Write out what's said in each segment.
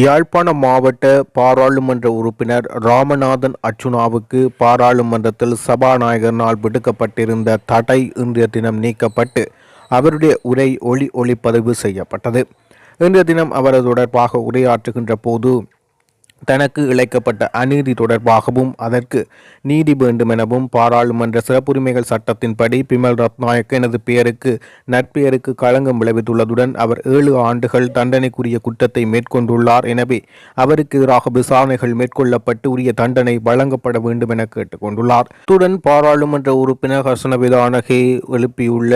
யாழ்ப்பாண மாவட்ட பாராளுமன்ற உறுப்பினர் ராமநாதன் அர்ச்சுனாவுக்கு பாராளுமன்றத்தில் சபாநாயகரினால் விடுக்கப்பட்டிருந்த தடை இன்றைய தினம் நீக்கப்பட்டு அவருடைய உரை ஒளி ஒளிப்பதிவு செய்யப்பட்டது. இன்றைய தினம் அவர் தொடர்பாக உரையாற்றுகின்ற போது தனக்கு இழைக்கப்பட்ட அநீதி தொடர்பாகவும் அதற்கு நீதி வேண்டுமெனவும் பாராளுமன்ற சிறப்புரிமைகள் சட்டத்தின்படி பிமல் ரத்நாயக்க எனது பெயருக்கு நற்பெயருக்கு களங்கம் விளைவித்துள்ளதுடன் அவர் ஏழு ஆண்டுகள் தண்டனைக்குரிய குற்றத்தை மேற்கொண்டுள்ளார். எனவே அவருக்கு எதிராக விசாரணைகள் மேற்கொள்ளப்பட்டு உரிய தண்டனை வழங்கப்பட வேண்டும் என கேட்டுக்கொண்டுள்ளார். அத்துடன் பாராளுமன்ற உறுப்பினர் ஹசனவிதானகே எழுப்பியுள்ள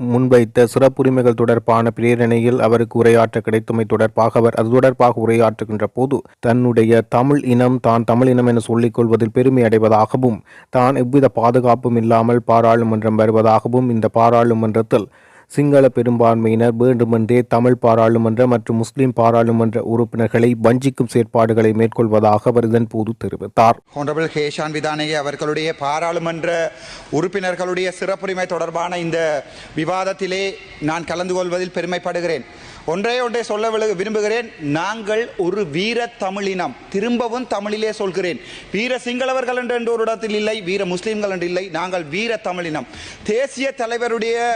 முன்வைத்த சிறப்புரிமைகள் தொடர்பான பிரேரணையில் அவருக்கு உரையாற்ற கிடைத்தமை தொடர்பாக அவர் அது தொடர்பாக உரையாற்றுகின்ற போது தன்னுடைய தமிழ் இனம் தான் தமிழ் இனம் என சொல்லிக் கொள்வதில் பெருமை அடைவதாகவும் தான் எவ்வித பாதுகாப்பும் இல்லாமல் பாராளுமன்றம் வருவதாகவும் இந்த பாராளுமன்றத்தில் சிங்கள பெரும்பான்மையினர் வேண்டுமென்றே தமிழ் பாராளுமன்ற மற்றும் முஸ்லிம் பாராளுமன்ற உறுப்பினர்களை வஞ்சிக்கும் செயற்பாடுகளை மேற்கொள்வதாக அவர் இதன் போது தெரிவித்தார். ஹோனரபிள் ஹேஷான் விதானேயே அவர்களுடைய பாராளுமன்ற உறுப்பினர்களுடைய சிறப்புரிமை தொடர்பான இந்த விவாதத்திலே நான் கலந்து கொள்வதில் பெருமைப்படுகிறேன். ஒன்றே ஒன்றை சொல்ல விரும்புகிறேன். நாங்கள் ஒரு வீர தமிழினம். திரும்பவும் தமிழிலே சொல்கிறேன். வீர சிங்களவர்கள் என்று ஒரு இடத்தில் இல்லை வீர முஸ்லீம்கள் என்று இல்லை. நாங்கள் வீர தமிழினம். தேசிய தலைவருடைய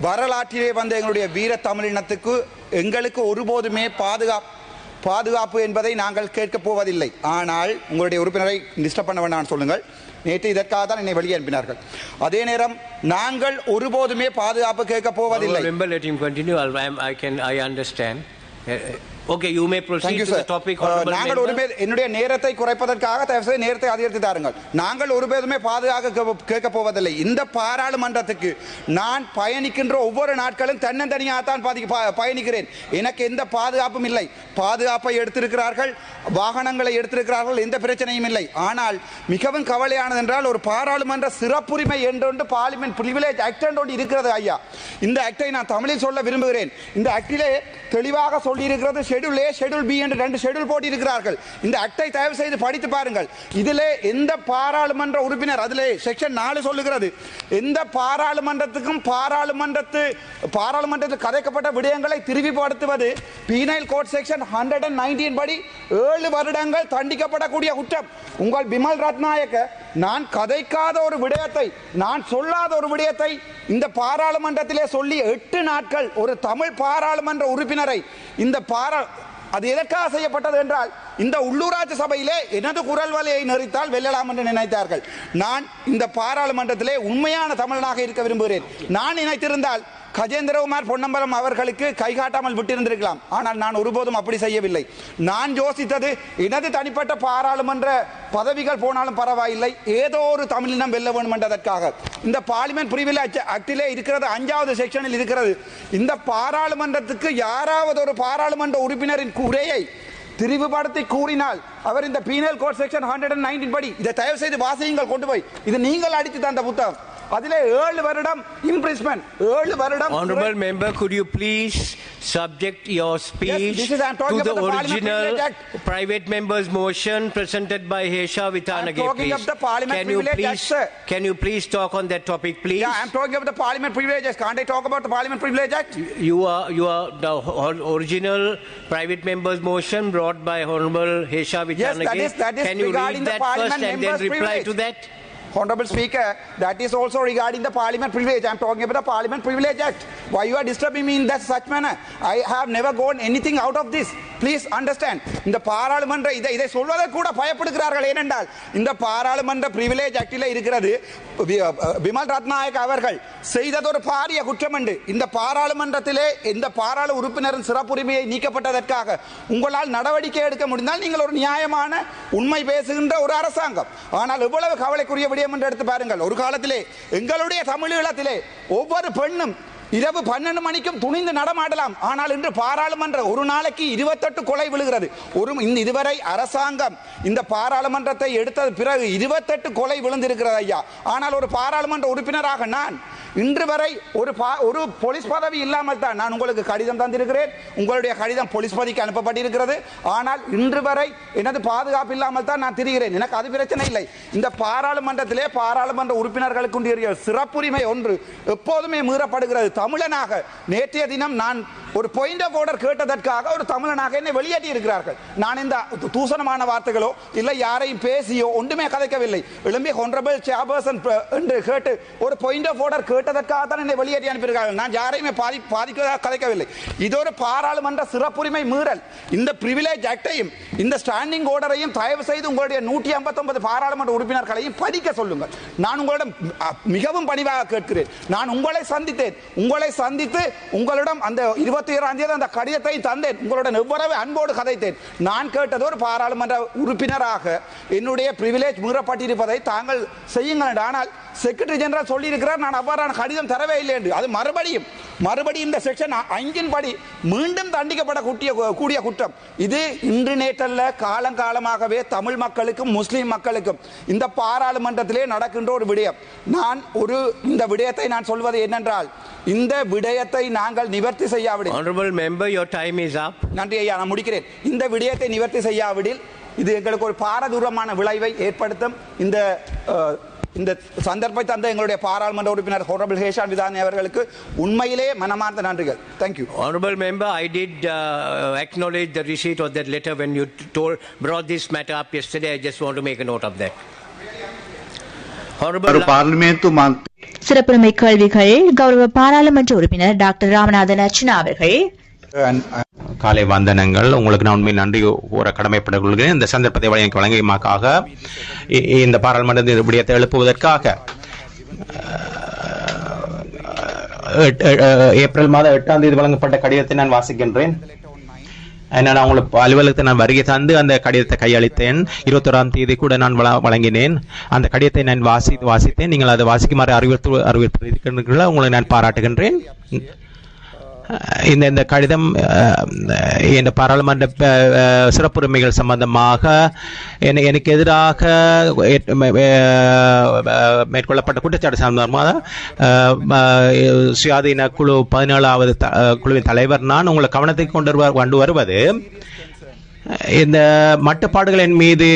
வரலாற்றிலே வந்த எங்களுடைய வீர தமிழினத்துக்கு எங்களுக்கு ஒருபோதுமே பாதுகாப்பு பாதுகாப்பு என்பதை நாங்கள் கேட்கப் போவதில்லை. ஆனால் உங்களுடைய உறுப்பினரை டிஸ்டர்ப் பண்ண வேண்டாம் சொல்லுங்கள். நேற்று இதற்காக தான் என்னை வெளியே அனுப்பினார்கள். அதே நேரம் நாங்கள் ஒருபோதுமே பாதுகாப்பு கேட்கப் போவதில்லை. You, to sir. the topic. Uh, honorable நாங்கள். ஒரு பேர் என்னுடைய நேரத்தை குறைப்பதற்காக தயவு செய்து நேரத்தை அதிகரித்து தாருங்கள் நாங்கள் ஒரு பேருமே பாதுகாக்க கே- கேட்கப் போவதில்லை இந்த பாராளுமன்றத்துக்கு நான் பயணிக்கின்ற ஒவ்வொரு நாட்களும் தன்னந்தனியாக தான் பயணிக்கிறேன் எனக்கு எந்த பாதுகாப்பும் இல்லை பாதுகாப்பை எடுத்திருக்கிறார்கள் வாகனங்களை எடுத்திருக்கிறார்கள் எந்த பிரச்சனையும் இல்லை ஆனால் மிகவும் கவலையானது என்றால் ஒரு பாராளுமன்ற சிறப்புரிமை என்றொன்று பார்லிமெண்ட் பிரிவிலேஜ் ஆக்ட் ஒன்று இருக்கிறது ஐயா இந்த ஆக்டை நான் தமிழில் சொல்ல விரும்புகிறேன் இந்த ஆக்டிலே தெளிவாக சொல்லியிருக்கிறது ஷெட்யூல் ஏ ஷெடியூல் பி என்று ரெண்டு ஷெட்யூல் போட்டிருக்கிறார்கள். இந்த அட்டை தயவு செய்து படித்து பாருங்கள். இதிலே எந்த பாராளுமன்ற உறுப்பினர் அதிலே செக்ஷன் நாலு சொல்லுகிறது. எந்த பாராளுமன்றத்துக்கும் பாராளுமன்றத்து பாராளுமன்றத்தில் கதைக்கப்பட்ட விடயங்களை திருப்பிப்படுத்துவது penal code section hundred and nineteen படி ஏழு வருடங்கள் தண்டிக்கப்படக்கூடிய குற்றம். உங்கள் பிமல் ரத்நாயக்க நான் கதைக்காத ஒரு விடயத்தை நான் சொல்லாத ஒரு விடயத்தை இந்த பாராளுமன்றத்திலே சொல்லி எட்டு நாட்கள் ஒரு தமிழ் பாராளுமன்ற உறுப்பினரை இந்த பாரா அது எதற்காக செய்யப்பட்டது என்றால் இந்த உள்ளூராட்சி சபையிலே எனது குரல் வலையை நிறுத்தால் வெல்லலாம் என்று நினைத்தார்கள். நான் இந்த பாராளுமன்றத்திலே உண்மையான தமிழனாக இருக்க விரும்புகிறேன். நான் நினைத்திருந்தால் கஜேந்திரகுமார் பொன்னம்பலம் அவர்களுக்கு கை காட்டாமல் விட்டிருந்திருக்கலாம். ஆனால் நான் ஒருபோதும் அப்படி செய்யவில்லை. நான் யோசித்தது எனது தனிப்பட்ட பாராளுமன்ற பதவிகள் போனாலும் பரவாயில்லை. ஏதோ ஒரு தமிழினம் வெல்ல வேண்டும் என்றதற்காக இந்த பார்லிமெண்ட் பிரிவில் ஆக்டிலே இருக்கிறது அஞ்சாவது செக்ஷனில் இருக்கிறது. இந்த பாராளுமன்றத்துக்கு யாராவது ஒரு பாராளுமன்ற உறுப்பினரின் குறையை திரிவுபடுத்தி கூறினால் அவர் இந்த penal code section hundred and nineteen படி இதை தயவு செய்து வாசியுங்கள் கொண்டு போய். இது நீங்கள் அடித்து தந்த புத்தகம். அதிலே ஏழு வருடம் இம்ப்ரிஸ்மெண்ட் ஏழு வருடம் Honorable member, could you please subject your speech this is- I'm talking to the about the Parliament original Privilege Act. private member's motion presented by Hesha Vitanage, talking please? of the Parliament Can you Privilege please, Act, sir. can you please talk on that topic, please? Yeah, I'm talking about the Parliament Privilege Act. Can't I talk about the Parliament Privilege Act? You are, you are the o- original private member's motion brought by Honorable Hesha Vitanage. that is- that is Can you regarding read the that first Parliament and then member's reply to privilege. that? Honorable Speaker, that is also regarding the Parliament Privilege. I am talking about the Parliament Privilege Act. Why you are disturbing me in that such manner? I have never gone anything out of this. Please understand. இந்த பாராளுமன்ற இதை இதை சொல்வதை கூட பயப்படுகிறார்கள் ஏனென்றால் இந்த பாராளுமன்ற privilege ஆக்டில் இருக்கிறது விமல் ரத்நாயக் அவர்கள் செய்தது ஒரு பாரிய குற்றம் என்று இந்த பாராளுமன்றத்திலே இந்த பாராளு உறுப்பினரின் சிறப்புரிமையை நீக்கப்பட்டதற்காக உங்களால் நடவடிக்கை எடுக்க முடிந்தால் நீங்கள் ஒரு நியாயமான உண்மை பேசுகின்ற ஒரு அரசாங்கம். ஆனால் எவ்வளவு கவலைக்குரிய விடயம் என்று எடுத்து பாருங்கள். ஒரு காலத்திலே எங்களுடைய தமிழீழத்திலே ஒவ்வொரு பெண்ணும் இரவு பன்னெண்டு மணிக்கும் துணிந்து நடமாடலாம். ஆனால் இன்று பாராளுமன்ற ஒரு நாளைக்கு இருபத்தெட்டு கொலை விழுகிறது. ஒரு இந்த இதுவரை அரசாங்கம் இந்த பாராளுமன்றத்தை எடுத்தது பிறகு இருபத்தெட்டு கொலை விழுந்திருக்கிறது ஐயா. ஆனால் ஒரு பாராளுமன்ற உறுப்பினராக நான் இன்று வரை ஒரு பா- ஒரு போலீஸ் பதவி இல்லாமல் தான் நான் உங்களுக்கு கடிதம் தந்திருக்கிறேன். உங்களுடைய கடிதம் போலீஸ் பதவிக்கு அனுப்பப்பட்டிருக்கிறது. ஆனால் இன்று வரை எனது பாதுகாப்பு இல்லாமல் தான் நான் திரிகிறேன். எனக்கு அது பிரச்சனை இல்லை. இந்த பாராளுமன்றத்திலே பாராளுமன்ற உறுப்பினர்களுக்கு சிறப்புரிமை ஒன்று எப்போதுமே மீறப்படுகிறது. தமிழனாக நேற்றைய தினம் நான் ஒரு பாயிண்ட் ஆஃப் ஆர்டர் கேட்டதற்காக ஒரு தமிழனாக என்னை வெளியேற்றி இருக்கிறார்கள். நான் இந்த தூசணமான வார்த்தைகளோ இல்லை யாரையும் பேசியோ ஒன்றுமே கதைக்கவில்லை. எழும்பி ஹொன்ரபிள் சேர்பர்சன் என்று கேட்டு ஒரு பாயிண்ட் ஆஃப் ஆர்டர் கேட்டதற்காக தான் என்னை வெளியேற்றி அனுப்பியிருக்கார்கள் நான் யாரையுமே பாதி பாதிக்க கதைக்கவில்லை. இது ஒரு பாராளுமன்ற சிறப்புரிமை மீறல். இந்த பிரிவிலேஜ் ஆக்டையும் இந்த ஸ்டாண்டிங் ஆர்டரையும் தயவு செய்து உங்களுடைய நூற்றி ஐம்பத்தொன்பது பாராளுமன்ற உறுப்பினர்களையும் படிக்க சொல்லுங்கள். நான் உங்களிடம் மிகவும் பணிவாக கேட்கிறேன். நான் உங்களை சந்தித்தேன். உங்களை சந்தித்து உங்களிடம் அந்த இருபத்தி ஏழாம் தேதி அந்த கடிதத்தை தந்தேன். உங்களுடன் எவ்வளவு அன்போடு கதைத்தேன். நான் கேட்டது ஒரு பாராளுமன்ற உறுப்பினராக என்னுடைய பிரிவிலேஜ் மீறப்பட்டிருப்பதை தாங்கள் செய்யுங்கள். ஆனால் செக்ரட்டரி ஜெனரல் சொல்லியிருக்கிறார் நான் அவ்வாறான கடிதம் தரவே இல்லை என்று. அது மறுபடியும் மறுபடியும் இந்த செக்ஷன் ஐந்தின் படி மீண்டும் தண்டிக்கப்பட கூடிய கூடிய குற்றம். இது இன்று நேற்றல்ல காலங்காலமாகவே தமிழ் மக்களுக்கும் முஸ்லிம் மக்களுக்கும் இந்த பாராளுமன்றத்திலே நடக்கின்ற ஒரு விடயம். நான் ஒரு இந்த விடயத்தை நான் சொல்வது என்னென்றால் இந்த விடயத்தை நாங்கள் நிவர்த்தி செய்யாவிடில். Honorable member, your time is up. நன்றி ஐயா நான் முடிக்கிறேன். இந்த விடயத்தை நிவர்த்தி செய்யாவிடில் இது எங்களுக்கு ஒரு பாரதூரமான விளைவை ஏற்படுத்தும். இந்த இந்த சந்தர்ப்பத்தை தந்த எங்களுடைய பாராளுமன்ற உறுப்பினர் ஹோரபிள் ஹேஷான் விதானி அவர்களுக்கு உண்மையிலே மனமார்ந்த நன்றிகள் thank you Honorable Member, I did uh, acknowledge the receipt of that letter when you told, brought this matter up yesterday. I just want to make a note of that. Honorable parliament சிறப்புரிமை கேள்விகள் கௌரவ பாராளுமன்ற உறுப்பினர் doctor Ramanathan Archana அவர்கள் and, and காலை வந்தனங்கள். உங்களுக்கு நான் உண்மை நன்றி கூற கடமைப்பட்டுக் கொள்கிறேன் இந்த சந்தர்ப்பத்தை வழங்கி வழங்கியமாக்காக இந்த பாராளுமன்ற விடயத்தை எழுப்புவதற்காக ஏப்ரல் மாதம் எட்டாம் தேதி வழங்கப்பட்ட கடிதத்தை நான் வாசிக்கின்றேன். என்ன நான் உங்களுக்கு அலுவலகத்தை நான் வருகை தந்து அந்த கடிதத்தை கையளித்தேன். இருபத்தோராம் தேதி கூட நான் வழ- வழங்கினேன். அந்த கடிதத்தை நான் வாசி வாசித்தேன். நீங்கள் அதை வாசிக்குமாறு அறிவுறுத்து அறிவித்திருக்கின்றீர்களா உங்களை நான் பாராட்டுகின்றேன். இந்த இந்த கடிதம் இந்த பாராளுமன்ற சிறப்புரிமைகள் சம்பந்தமாக என்னை எனக்கு எதிராக மேற்கொள்ளப்பட்ட குற்றச்சாட்டு சம்பந்தமாக சுயாதீன குழு பதினேழாவது த- குழுவின் தலைவர். நான் உங்களை கவனத்தை கொண்டு வருவ- கொண்டு வருவது இந்த மட்டுப்பாடுகளின் மீது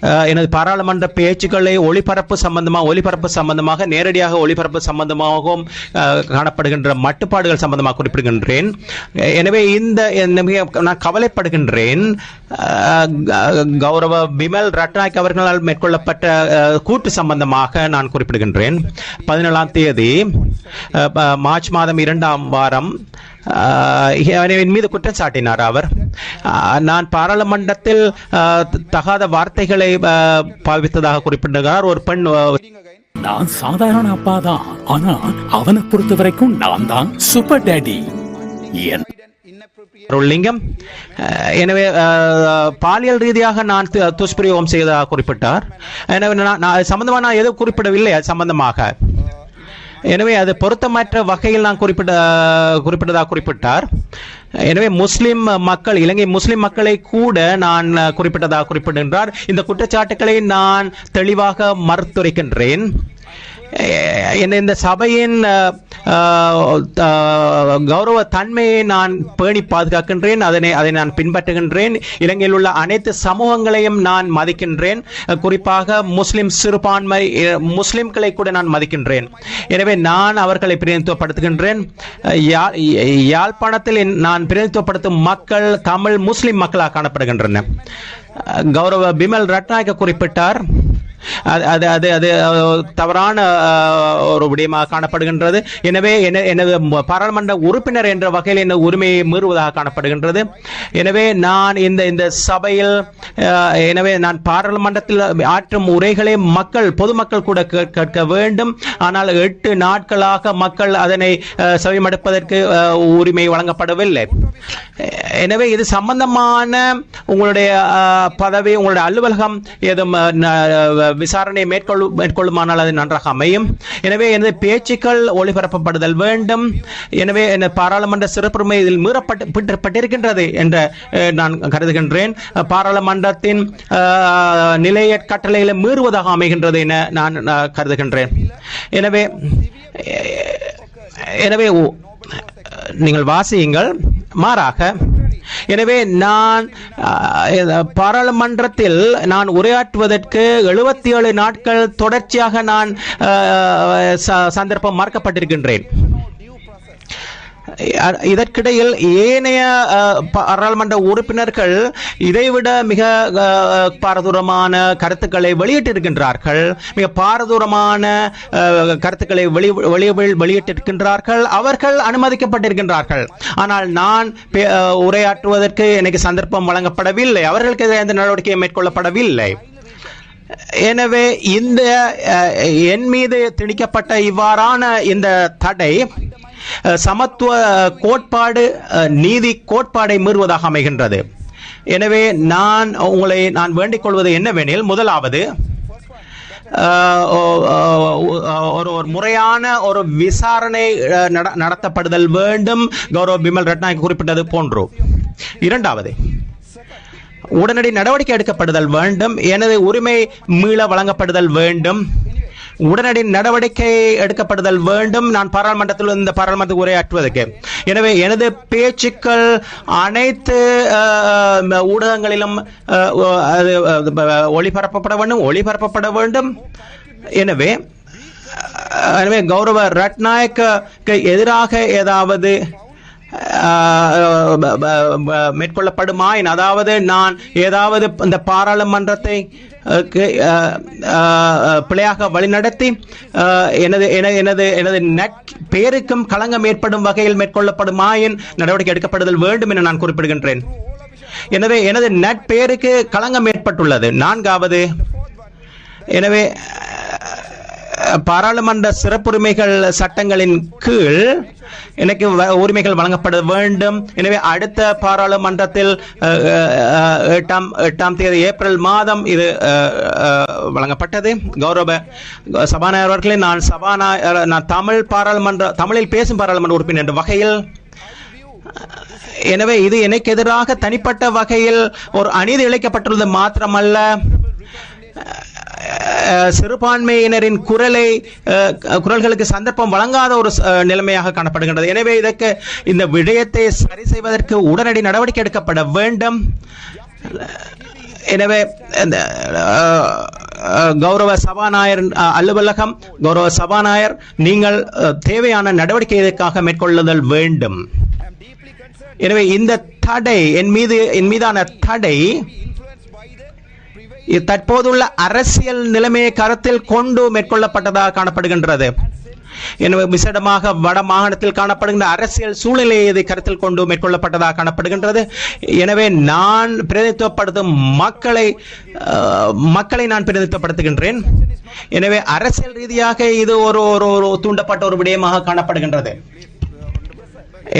எனது பாராளுமன்ற பேச்சுக்களை ஒளிபரப்பு சம்பந்தமாக ஒளிபரப்பு சம்பந்தமாக நேரடியாக ஒளிபரப்பு சம்பந்தமாகவும் காணப்படுகின்ற மட்டுப்பாடுகள் சம்பந்தமாக குறிப்பிடுகின்றேன். எனவே இந்த நான் கவலைப்படுகின்றேன். க- கௌரவ பிமல் ரட்நாயக் அவர்களால் மேற்கொள்ளப்பட்ட கூட்டு சம்பந்தமாக நான் குறிப்பிடுகின்றேன். பதினேழாம் தேதி மார்ச் மாதம் இரண்டாம் வாரம் என் மீது குற்றம் சாட்டினார் அவர். நான் பாராளுமன்றத்தில் தகாத வார்த்தைகளை பாவித்ததாக குறிப்பிட்டிருக்கிறார் ஒரு பெண் நான் சாதாரண அப்பா தான் ஆனா அவனை பொறுத்த வரைக்கும் நான் தான் சூப்பர் டேடி என் லிங்கம் எனவே பாலியல் ரீதியாக நான் துஷ்பிரயோகம் செய்ததாக குறிப்பிட்டார். எனவே நான் சம்பந்தமாக நான் எதுவும் குறிப்பிடவில்லை அது சம்பந்தமாக. எனவே அது பொருத்தமற்ற வகையில் நான் குறிப்பிட குறிப்பிட்டதாக குறிப்பிட்டார். எனவே முஸ்லிம் மக்கள் இலங்கை முஸ்லிம் மக்களை கூட நான் குறிப்பிட்டதாக குறிப்பிடுகின்றார். இந்த குற்றச்சாட்டுக்களை நான் தெளிவாக மறுத்துரைக்கின்றேன். இந்த சபையின் கௌரவ தன்மையை நான் பேணி பாதுகாக்கின்றேன். அதனை அதை நான் பின்பற்றுகின்றேன். இலங்கையில் உள்ள அனைத்து சமூகங்களையும் நான் மதிக்கின்றேன். குறிப்பாக முஸ்லிம் சிறுபான்மை முஸ்லிம்களை கூட நான் மதிக்கின்றேன். எனவே நான் அவர்களை பிரதிநிதித்துவப்படுத்துகின்றேன். யாழ்ப்பாணத்தில் நான் பிரதிநிதித்துவப்படுத்தும் மக்கள் தமிழ் முஸ்லிம் மக்களாக காணப்படுகின்றன. கௌரவ பிமல் ரட்நாயக்க குறிப்பிட்டார். அது அது அது அது தவறான ஒரு விடயமாக காணப்படுகின்றது. எனவே என்ன- எனது பாராளுமன்ற உறுப்பினர் என்ற வகையில் என்ன உரிமையை மீறுவதாக காணப்படுகின்றது. எனவே நான் இந்த இந்த சபையில் எனவே நான் பாராளுமன்றத்தில் ஆற்றும் உரைகளை மக்கள் பொதுமக்கள் கூட கேட்க வேண்டும். ஆனால் எட்டு நாட்களாக மக்கள் அதனை அஹ், செவிமடுப்பதற்கு உரிமை வழங்கப்படவில்லை. எனவே இது சம்பந்தமான உங்களுடைய பதவி உங்களுடைய அலுவலகம் எதுவும் விசாரணை மேற்கொள்ளு மேற்கொள்ளுமானால் அது நன்றாக அமையும். எனவே எனது பேச்சுக்கள் ஒளிபரப்பப்படுதல் வேண்டும். எனவே என பாராளுமன்ற சிறப்புரிமை இதில் மீறப்பட்டிருக்கின்றது என்று என்ற நான் கருதுகின்றேன். பாராளுமன்றத்தின் நிலைய கட்டளைகளை மீறுவதாக அமைகின்றது என நான் கருதுகின்றேன். எனவே எனவே நீங்கள் வாசியுங்கள். மாறாக எனவே நான் அஹ், பாராளுமன்றத்தில் நான் உரையாற்றுவதற்கு எழுபத்தி ஏழு நாட்கள் தொடர்ச்சியாக நான் அஹ், சந்தர்ப்பம் மறக்கப்பட்டிருக்கின்றேன் இதற்கிடையில் ஏனைய பாராளுமன்ற உறுப்பினர்கள் இதைவிட மிக பாரதூரமான கருத்துக்களை வெளியிட்டிருக்கின்றார்கள். மிக பாரதூரமான கருத்துக்களை வெளி வெளியிட்டிருக்கின்றார்கள். அவர்கள் அனுமதிக்கப்பட்டிருக்கின்றார்கள். ஆனால் நான் உரையாற்றுவதற்கு எனக்கு சந்தர்ப்பம் வழங்கப்படவில்லை. அவர்களுக்கு எந்த நடவடிக்கையும் மேற்கொள்ளப்படவில்லை. எனவே இந்த என் மீது திணிக்கப்பட்ட இவ்வாறான இந்த தடை சமத்துவ கோட்பாடு நீதி கோட்பாடை மீறுவதாக அமைகின்றது. எனவே நான் உங்களை நான் வேண்டிக் கொள்வது என்னவெனில் முதலாவது ஒரு ஒரு முறையான ஒரு விசாரணை நட- நடத்தப்படுதல் வேண்டும் கௌரவ பிமல் ரட்நாயக் குறிப்பிட்டது போன்று. இரண்டாவது உடனடி நடவடிக்கை எடுக்கப்படுதல் வேண்டும் எனது உரிமை மீள வழங்கப்படுதல் வேண்டும் உடனடி நடவடிக்கை எடுக்கப்படுதல் வேண்டும். நான் பாராளுமன்றத்தில் இந்த பாராளுமன்ற உரையாற்றுவதற்கு. எனவே எனது பேச்சுக்கள் அனைத்து ஊடகங்களிலும் அது, ஒளிபரப்பப்பட வேண்டும் ஒளிபரப்பப்பட வேண்டும். எனவே எனவே கௌரவ ரட்நாயக்கு எதிராக ஏதாவது மேற்கொள்ளப்படுமாயின் அதாவது நான் ஏதாவது இந்த பாராளுமன்றத்தை பிழையாக வழிநடத்தி எனது எனது எனது பெயருக்கும் களங்கம் ஏற்படும் வகையில் மேற்கொள்ளப்படும் ஆயின் நடவடிக்கை எடுக்கப்படுதல் வேண்டும் என நான் குறிப்பிடுகின்றேன். எனவே எனது நட்பெயருக்கு களங்கம் ஏற்பட்டுள்ளது. நான்காவது எனவே பாராளுமன்ற சிறப்புரிமைகள் சட்டங்களின் கீழ் எனக்கு வ- உரிமைகள் வழங்கப்பட வேண்டும். எனவே அடுத்த பாராளுமன்றத்தில் எட்டாம் எட்டாம் தேதி ஏப்ரல் மாதம் இது வழங்கப்பட்டது. கௌரவ சபாநாயகர் அவர்களே நான் சபாநாயகர் நான் தமிழ் பாராளுமன்ற தமிழில் பேசும் பாராளுமன்ற உறுப்பினர் என்ற வகையில் எனவே இது எனக்கு எதிராக தனிப்பட்ட வகையில் ஒரு அநீதி இழைக்கப்பட்டுள்ளது மாத்திரமல்ல. சிறுபான்மையினரின் குரலை குரல்களுக்கு சந்தர்ப்பம் வழங்காத ஒரு நிலைமையாக காணப்படுகின்றது. எனவே இதற்கு இந்த விடயத்தை சரி செய்வதற்கு உடனடி நடவடிக்கை எடுக்கப்பட வேண்டும். எனவே இந்த கௌரவ சபாநாயகர் அலுவலகம் கௌரவ சபாநாயகர் நீங்கள் தேவையான நடவடிக்கை இதற்காக மேற்கொள்ளுதல் வேண்டும். எனவே இந்த தடை என் மீது என் மீதான தடை தற்போதுள்ள அரசியல் நிலைமையை கருத்தில் கொண்டு மேற்கொள்ளப்பட்டதாக காணப்படுகின்றது. எனவே விசேடமாக வட மாகாணத்தில் காணப்படுகின்ற அரசியல் சூழ்நிலையை இதை கருத்தில் கொண்டு மேற்கொள்ளப்பட்டதாக காணப்படுகின்றது. எனவே நான் பிரதித்துவப்படுத்தும் மக்களை மக்களை நான் பிரதித்துவப்படுத்துகின்றேன் எனவே அரசியல் ரீதியாக இது ஒரு ஒரு ஒரு தூண்டப்பட்ட ஒரு விடயமாக காணப்படுகின்றது.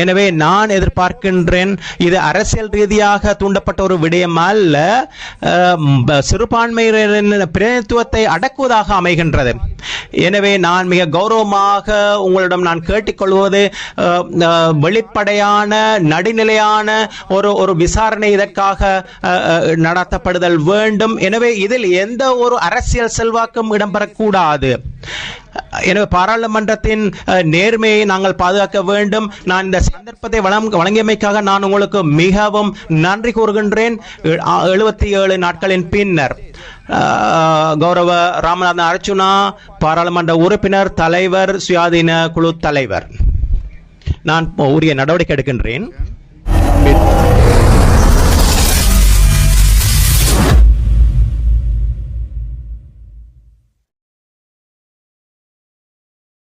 எனவே நான் எதிர்பார்க்கின்றேன் இது அரசியல் ரீதியாக தூண்டப்பட்ட ஒரு விடயம் அல்ல சிறுபான்மையினரின் பிரதிநிதித்துவத்தை அடக்குவதாக அமைகின்றது. எனவே நான் மிக கௌரவமாக உங்களிடம் நான் கேட்டுக்கொள்வது வெளிப்படையான நடுநிலையான ஒரு ஒரு விசாரணை இதற்காக நடத்தப்படுதல் வேண்டும். எனவே இதில் எந்த ஒரு அரசியல் செல்வாக்கும் இடம்பெறக்கூடாது. எனவே பாராளுமன்றத்தின் நேர்மையை நாங்கள் பாதுகாக்க வேண்டும். நான் இந்த சந்தர்ப்பத்தை வழங்கியமைக்காக நான் உங்களுக்கு மிகவும் நன்றி கூறுகின்றேன். எழுபத்தி ஏழு நாட்களின் பின்னர் கௌரவ ராமநாதன் அர்ச்சுனா பாராளுமன்ற உறுப்பினர் தலைவர் சுயாதீன குழு தலைவர். நான் உரிய நடவடிக்கை எடுக்கின்றேன்.